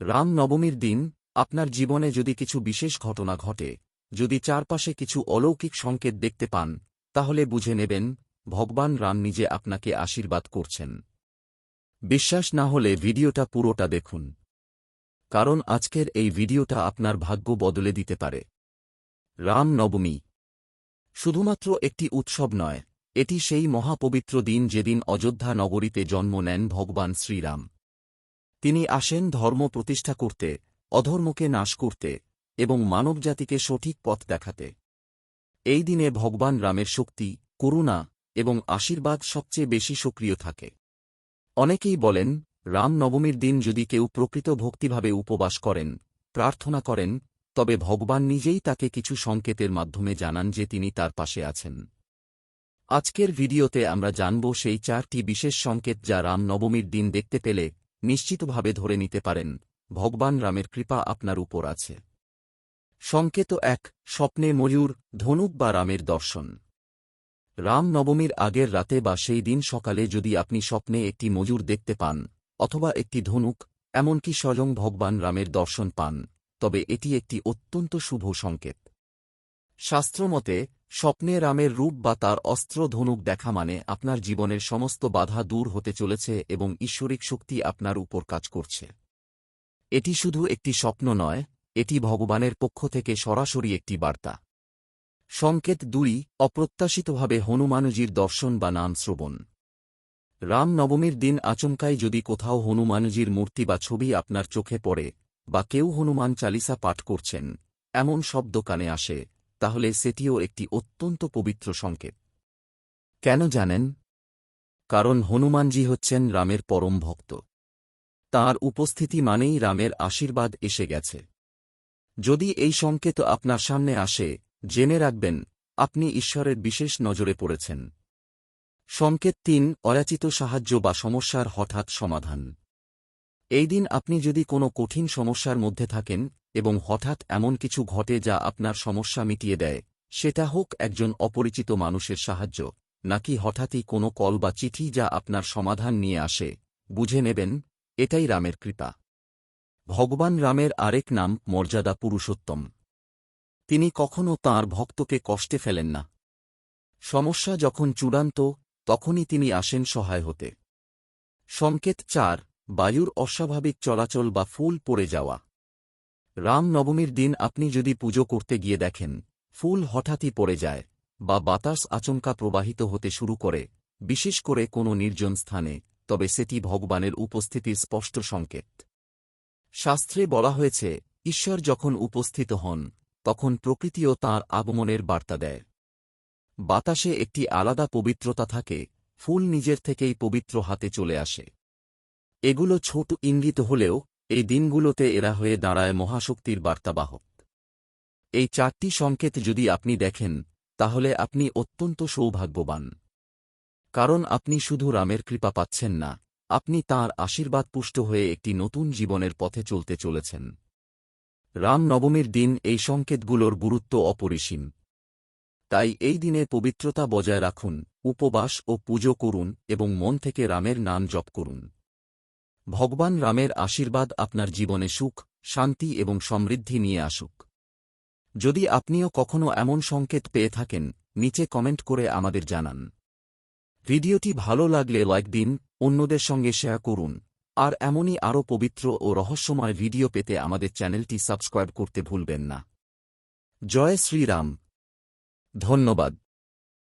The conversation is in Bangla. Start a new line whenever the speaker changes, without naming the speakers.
রাম নবমীর দিন, আপনার জীবনে যদি কিছু বিশেষ ঘটনা ঘটে, যদি চারপাশে কিছু অলৌকিক সংকেত দেখতে পান, তাহলে বুঝে নেবেন, ভগবান রাম নিজে আপনাকে আশীর্বাদ করছেন। বিশ্বাস না হলে ভিডিওটা পুরোটা দেখুন। কারণ আজকের এই ভিডিওটা আপনার ভাগ্য বদলে দিতে পারে। রাম নবমী শুধুমাত্র একটি উৎসব নয়, এটি সেই মহাপবিত্র দিন যেদিন অযোধ্যা নগরীতে জন্ম নেন ভগবান শ্রীরাম। তিনি আসেন ধর্ম প্রতিষ্ঠা করতে, অধর্মকে নাশ করতে এবং মানবজাতিকে সঠিক পথ দেখাতে। এই দিনে ভগবান রামের শক্তি, করুণা এবং আশীর্বাদ সবচেয়ে বেশি সক্রিয় থাকে। অনেকেই বলেন, রাম নবমীর দিন যদি কেউ প্রকৃত ভক্তিভাবে উপবাস করেন, প্রার্থনা করেন, তবে ভগবান নিজেই তাকে কিছু সংকেতের মাধ্যমে জানান যে তিনি তার পাশে আছেন। আজকের ভিডিওতে আমরা জানব সেই চারটি বিশেষ সংকেত যা রাম নবমীর দিন দেখতে পেলে নিশ্চিতভাবে ধরে নিতে পারেন, ভগবান রামের কৃপা আপনার উপর আছে। সংকেত এক, স্বপ্নে ময়ূর, ধনুক বা রামের দর্শন। রাম নবমীর আগের রাতে বা সেই দিন সকালে যদি আপনি স্বপ্নে একটি মজুর দেখতে পান, অথবা একটি ধনুক, এমনকি স্বয়ং ভগবান রামের দর্শন পান, তবে এটি একটি অত্যন্ত শুভ সংকেত। শাস্ত্রমতে স্বপ্নে রামের রূপ বা তার অস্ত্র ধনুক দেখা মানে আপনার জীবনের সমস্ত বাধা দূর হতে চলেছে এবং ঈশ্বরিক শক্তি আপনার উপর কাজ করছে। এটি শুধু একটি স্বপ্ন নয়, এটি ভগবানের পক্ষ থেকে সরাসরি একটি বার্তা। সংকেত দুই, অপ্রত্যাশিতভাবে হনুমানজির দর্শন বা নাম শ্রবণ। রাম নবমীর দিন আচমকাই যদি কোথাও হনুমানজির মূর্তি বা ছবি আপনার চোখে পড়ে, বা কেউ হনুমান চালিসা পাঠ করছেন, এমন শব্দ কানে আসে তাহলে সেটিও একটি অত্যন্ত পবিত্র সংকেত। কেন জানেন? কারণ হনুমানজি হচ্ছেন রামের পরম ভক্ত। তাঁর উপস্থিতি মানেই রামের আশীর্বাদ এসে গেছে। যদি এই সংকেত আপনার সামনে আসে, জেনে রাখবেন, আপনি ঈশ্বরের বিশেষ নজরে পড়েছেন। সংকেত তিন, অযাচিত সাহায্য বা সমস্যার হঠাৎ সমাধান। এই দিন আপনি যদি কোনো কঠিন সমস্যার মধ্যে থাকেন এবং হঠাৎ এমন কিছু ঘটে যা আপনার সমস্যা মিটিয়ে দেয়, সেটা হোক একজন অপরিচিত মানুষের সাহায্য, নাকি হঠাৎই কোনো কল বা চিঠি যা আপনার সমাধান নিয়ে আসে, বুঝে নেবেন, এটাই রামের কৃপা। ভগবান রামের আরেক নাম মর্যাদা পুরুষোত্তম। তিনি কখনও তাঁর ভক্তকে কষ্টে ফেলেন না। সমস্যা যখন চূড়ান্ত, তখনই তিনি আসেন সহায় হতে। সংকেত চার, বায়ুর অস্বাভাবিক চলাচল বা ফুল পড়ে যাওয়া। রাম নবমীর দিন আপনি যদি পুজো করতে গিয়ে দেখেন, ফুল হঠাৎই পড়ে যায় বা বাতাস আচমকা প্রবাহিত হতে শুরু করে, বিশেষ করে কোনো নির্জন স্থানে, তবে সেটি ভগবানের উপস্থিতির স্পষ্ট সংকেত। শাস্ত্রে বলা হয়েছে, ঈশ্বর যখন উপস্থিত হন, তখন প্রকৃতিও তাঁর আগমনের বার্তা দেয়। বাতাসে একটি আলাদা পবিত্রতা থাকে, ফুল নিজের থেকেই পবিত্র হাতে চলে আসে। এগুলো ছোট ইঙ্গিত হলেও এই দিনগুলোতে এরা হয়ে দাঁড়ায় মহাশক্তির বার্তাবাহক। এই চারটি সংকেত যদি আপনি দেখেন, তাহলে আপনি অত্যন্ত সৌভাগ্যবান। কারণ আপনি শুধু রামের কৃপা পাচ্ছেন না, আপনি তাঁর আশীর্বাদ পুষ্ট হয়ে একটি নতুন জীবনের পথে চলতে চলেছেন। রাম নবমীর দিন এই সংকেতগুলোর গুরুত্ব অপরিসীম। তাই এই দিনে পবিত্রতা বজায় রাখুন, উপবাস ও পুজো করুন এবং মন থেকে রামের নাম জপ করুন। ভগবান রামের আশীর্বাদ আপনার জীবনে সুখ, শান্তি এবং সমৃদ্ধি নিয়ে আসুক। যদি আপনিও কখনো এমন সংকেত পেয়ে থাকেন, নিচে কমেন্ট করে আমাদের জানান। ভিডিওটি ভালো লাগলে লাইক দিন, অন্যদের সঙ্গে শেয়ার করুন। আর এমনই আরও পবিত্র ও রহস্যময় ভিডিও পেতে আমাদের চ্যানেলটি সাবস্ক্রাইব করতে ভুলবেন না। জয় শ্রীরাম। ধন্যবাদ।